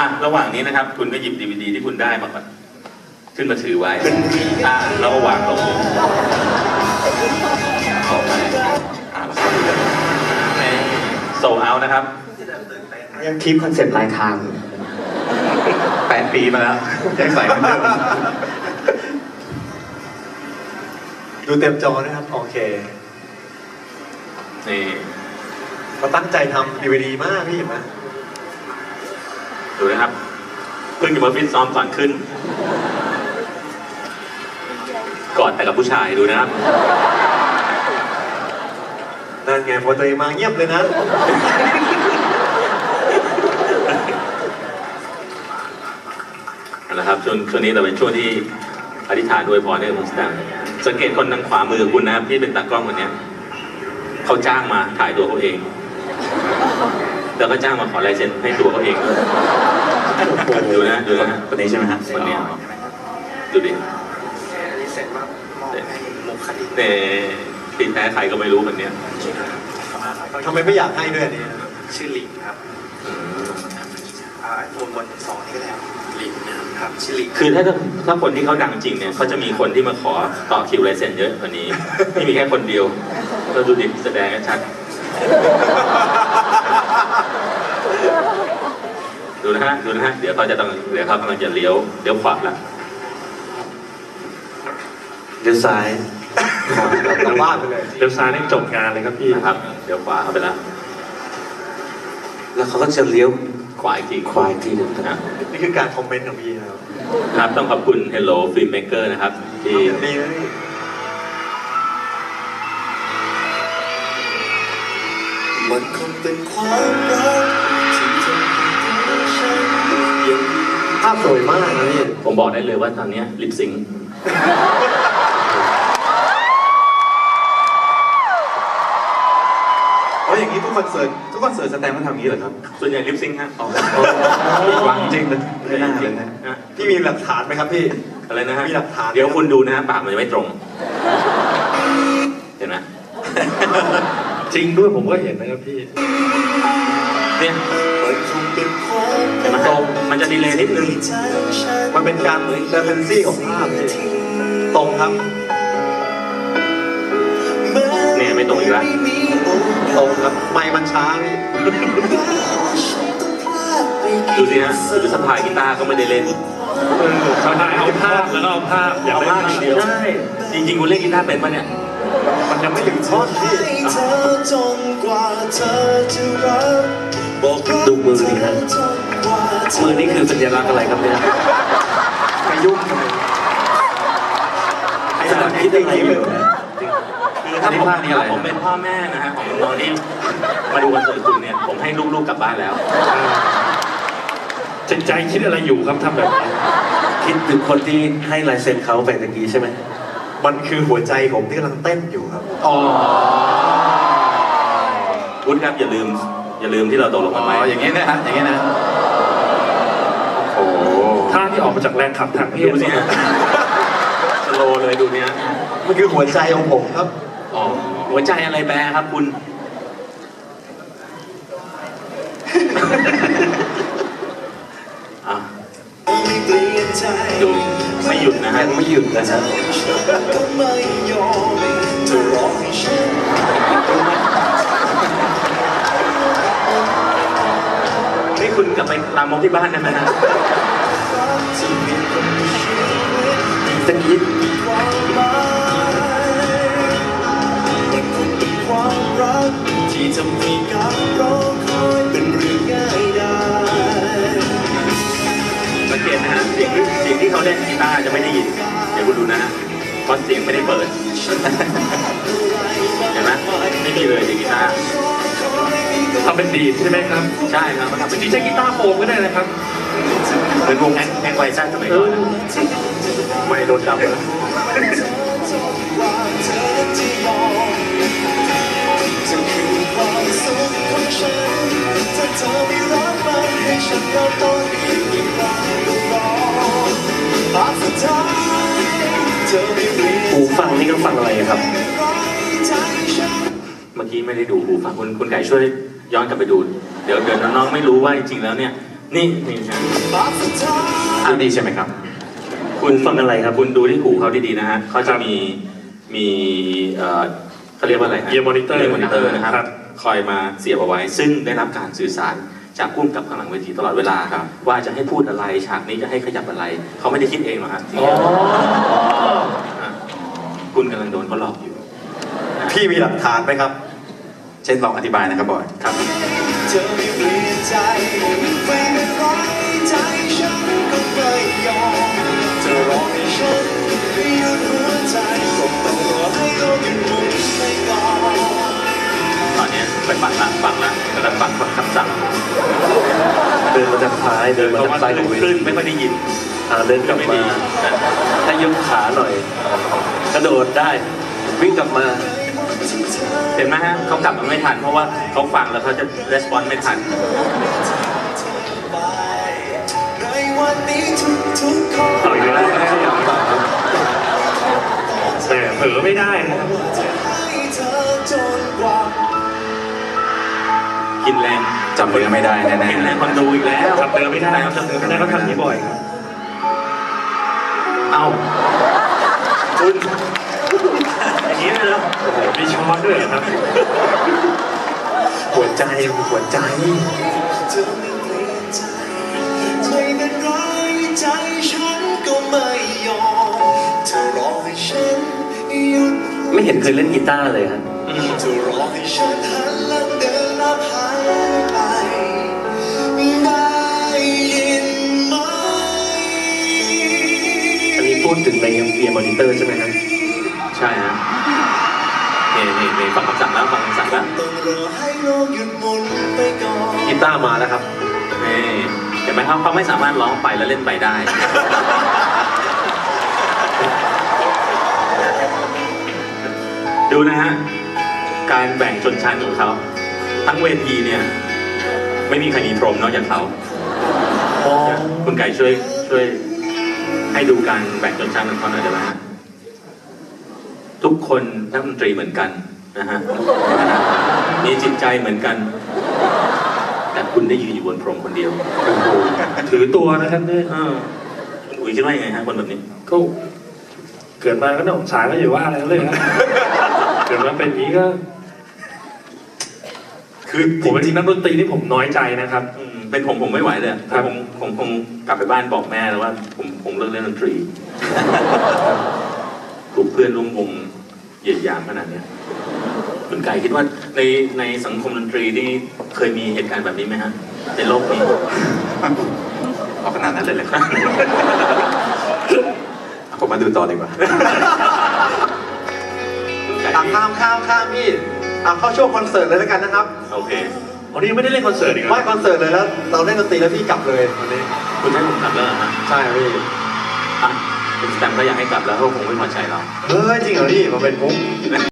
อะระหว่างนี้นะครับ คุณก็หยิบดีวดีที่คุณได้มาก่อนขึ้นมาถือไว้อะแล้วก็วางลงต่อไปอะแล้วก็ดูกันโซเอานะครับ ยังคีปคอนเซ็ปต์ลายทางอยู่แปดปีมาแล้วยังใส่เหมือนเดิมดูเต็มจอนะครับ โอเคนี่เขาตั้งใจทำดีวดีมากพี่เห็นไหม ดูนะครับเพิ่งจะมาฟิตซ้อมก่อนขึ้นก่อนแต่กับผู้ชายดูนะครับนั่นไงพอตัวเองมาเงียบเลยนะนะครับช่วงช่วงนี้เราเป็นช่วงที่อธิษฐานด้วยพรให้กับคุณสแตมสังเกตคนทางขวามือคุณนะครับที่เป็นตากล้องคนเนี้ยเขาจ้างมาถ่ายตัวเขาเอง แล้วก็จ้างมาขอลายเซ็นให้ตัวเขาเองดูนะดูนะคนนี้ใช่ไหมฮะคนนี้ดูดิเสร็จว่ามอบให้มุกคดีแต่ตีแท้ใครก็ไม่รู้คนเนี้ยทำไมไม่อยากให้ด้วยอันนี้ชื่อลิงครับอืมไอโฟนบนสองนี่ก็แล้วลิงนะครับชื่อลิงคือถ้าถ้าคนที่เขาดังจริงเนี่ยเขาจะมีคนที่มาขอต่อคิวลายเซ็นเยอะกว่านี้ นี่มีแค่คนเดียวเราดูดิแสดงให้ชัด ดูนะฮะ ดูนะฮะ เดี๋ยวเขาจะต้องเดี๋ยวเขากำลังจะเลี้ยว เลี้ยวขวาละเลี้ยวซ้ายกลับบ้านไปเลยเลี้ยวซ้ายนี่จบงานเลยครับพี่นะครับเดี๋ยวขวาเข้าไปละแล้วเขาก็จะเลี้ยวขวาอีกทีขวาอีกทีหนึ่งนะนี่คือการคอมเมนต์ของพี่นะครับ ครับ ต้องขอบคุณ Hello Filmmaker นะครับ ที่ดีนะนี่มันคงเป็นความรัก ภาพสวยมากนะพี่ผมบอกได้เลยว่าตอนเนี้ลิปซิงโอ้ยอย่างนี้ทุกคอนเสิร์ตทุกคอนเสิร์ตสแตมก็ทำอย่างนี้เหรอครับส่วนใหญ่ลิปซิงฮะอ๋อหวังจริงเลยไม่น่าเลยนะนะพี่มีหลักฐานไหมครับพี่ อะไรนะฮะมีหลักฐาน เดี๋ยวคุณดูนะฮะปากมันจะไม่ตรง เห็นไหม จริงด้วยผมก็เห็นนะครับพี่ เนี่ยมันคงเป็นความเห็นไหมตรงมันจะดีเลยนิดนึงใจฉันมันเป็นการเดเ e นซี่ของภาพพี่ตรงครับ เนี่ยไม่ตรงอีกแล้วไม่มีโอตรงครับไม่มันช้าพี่ฉันต้องพลาดไปดูสิฮะดูสะพายกีตาร์ก็ไม่ได้เล่นเออเขาถ่ายเอาภาพแล้วก็เอาภาพอยากเอาได้มากทีเดียวใช่จริงๆคุณเล่นกีตาร์เป็นปะเนี่ยมันยังไม่ถึงท่อนพี่ บอกดูมือดิครับเธอจนกว่าเธมือนี่คือสัญลักษณ์อะไรครับเนี่ยไปยุ่งไอ้สานคิดอะไรอยู่คือถ้าผมผมเป็นพ่อแม่นะฮะของน้องที่มาดูคอนเสิร์ตคุณเนี่ยผมให้ลูกๆกลับบ้านแล้วจิตใจคิดอะไรอยู่ครับทำแบบนี้คิดถึงคนที่ให้ลายเซ็นเขาไปตะกี้ใช่ไหมมันคือหัวใจผมที่กำลังเต้นอยู่ครับอ๋อคุณครับอย่าลืม อย่าลืมที่เราตกลงอ๋กันอไว้อย่างนี้นะฮะอย่างนี้นะโอ้โหท่าที่ออกมาจากแรงขับทางเพศดูสิฮะสโลว์เลยดูเนี้ยมันคือหัวใจของผมครับ อ๋อหัวใจอะไรแปลครับคุณ อะไม่เปลี่ยนใจดูไม่หยุดนะฮะ ยังไม่หยุดนะฮะ ก็ไม่ยอมจะรอให้ฉัน ไปตามมองที่บ้านได้ไหมฮะที่มีคนในชีวิตตะกี้ความหมายมันคงเป็นความรักที่ทำให้การรอคอยเป็นเรื่องง่ายได้สังเกตนะฮะเสียงที่เสียงที่เขาเล่นกีตาร์จะไม่ได้ยิน เดี๋ยวคุณดูนะฮะเพราะเสียงไม่ได้เปิด เห็นไหมไม่มีเลยเสียงกีตาร์ทำเป็นดีดใช่ไหมครับใช่ครับมันทำเป็นนี่ใช้กีตาร์โฟมก็ได้นะครับเหมือนวงแองแองไวซ่าสมัยก่อนนะไม่โดนดำแล้วว่าเธอที่มองจะคือความสุขของฉันถ้าเธอไม่รับมันให้ฉันก็ต้องอีกอีกครั้งก็รอภาพสุดท้ายเธอไม่เรียนหูฟังนี่ก็ฟังอะไรครับใจฉันเมื่อกี้ไม่ได้ดูหูฟังคุณคุณไก่ช่วย ย้อนกลับไปดู เดี๋ยวเดี๋ยวน้องๆไม่รู้ว่าจริงๆแล้วเนี่ย นี่นี่ฮะอันนี้ใช่ไหมครับ คุณฟังอะไรครับ คุณดูที่หูเขาดีๆนะฮะเขาจะมีมีเอ่อเขาเรียกว่าอะไรฮะ Ear monitor เรียกมอนิเตอร์นะครับครับ คอยมาเสียบเอาไว้ ซึ่งได้รับการสื่อสารจากพุ่มกับข้างหลังเวทีตลอดเวลาครับ ว่าจะให้พูดอะไรฉากนี้จะให้ขยับอะไร เขาไม่ได้คิดเองหรอกฮะอ๋อฮะคุณกำลังโดนเขาหลอกอยู่ พี่มีหลักฐานไหมครับ เช่นลองอธิบายนะครับบอยครับเธอไม่เปลี่ยนใจไม่เป็นไรใจฉันก็ไม่ยอมเธอรอให้ฉันหยุดหัวใจก็ต้องรอให้โลกหยุดหมุนไปก่อนตอนเนี้ยไปฟังละฟังละกำลังฟังคำสั่งเดินมาจากซ้ายเดินมาเขาจากว่าซ้ายของเวคลื่ทีนไม่ค่อยได้ยินอ่าเดินกลับไม่มาดีนะให้ยกขาหน่อย กระโดดได้วิ่งกลับมา เห็นไหมฮะเขากลับมาไม่ทัน เพราะว่าเขาฟังแล้วเขาจะรีสปอนส์ไม่ทันในวันนี้ทุกทุกๆคนเอาอีกแล้วแต่เผลอไม่ได้นะครับจะให้เธอจนกว่ากินแรงจำเนื้อไม่ได้แน่กินแรงคนดูอีกแล้วจำเนื้อไม่ได้ครับจำเนื้อไม่ได้เขาทำนี้บ่อยครับ ใจหัวใจเธอไม่เปลี่ยนใจไม่เป็นไรใจฉันก็ไม่ยอมเธอรอให้ฉันหยุดไม่เห็นเคยเล่นกีตาร์เลยฮะอืมเธอรอให้ฉันหันหลังเดินลับหายไปได้ยินไหมอันนี้พูดถึงในเอียร์มอนิเตอร์ใช่ไหมครับใช่ฮะ นี่นี่นี่ฟังคำสั่งแล้วฟังคำสั่งแล้วต้องรอให้โลกหยุดหมุนไปก่อนกีตาร์มาแล้วครับนี่เห็นไหมครับเขาไม่สามารถร้องไปแล้วเล่นไปได้ดูนะฮะ การแบ่งชนชั้นของเขา ทั้งเวทีเนี่ย ไม่มีใครมีพรหมนอกจากเขาคุณไก่ช่วยช่วย ให้ดูการแบ่งชนชั้นของเขาหน่อยได้ไหมฮะ ทุกคนนักดนตรีเหมือนกันนะฮะมีจิตใจเหมือนกัน แต่คุณได้ยืนอยู่บนพรหมคนเดียวถือตัวนะครับเนี่ยเออคุณอุ๋ยคิดว่ายังไงฮะคนแบบนี้ก็เกิดมาก็น่าสงสารก็อย่าว่าอะไรเลยครับเกิดมาเป็นอย่างนี้ก็ คือผมเป็นนักดนตรีที่ผมน้อยใจนะครับอืมเป็นผมผมไม่ไหวเลยครับผมผมคงกลับไปบ้านบอกแม่แล้วว่า ผมผมเลิกเล่นดนตรีถูกเพื่อนร่วมวง เหยียดหยามขนาดเนี้ยคุณไก่คิดว่าในในสังคมดนตรีนี่เคยมีเหตุการณ์แบบนี้ไหมฮะในโลกนี้ๆเอาขนาดนั้นเลยเลยครับผมมาดูต่อดีกว่าคุณไก่อะข้ามข้ามข้ามพี่อะเข้าช่วงคอนเสิร์ตเลยแล้วกันนะครับ โอเควันนี้ยังไม่ได้เล่นคอนเสิร์ตอีกเหรไม่อคอนเสิร์ตเลยแล้ว เราเล่นดนตรีแล้วพี่กลับเลยวันนี้คุณให้ผมกลับแล้วเหรอฮะใช่พี่อะ คุณสแตมป์ก็อยากให้กลับแล้วเขาคงไม่พอใจเรา เฮ้ยจริงเหรอพี่มาเป็นมุก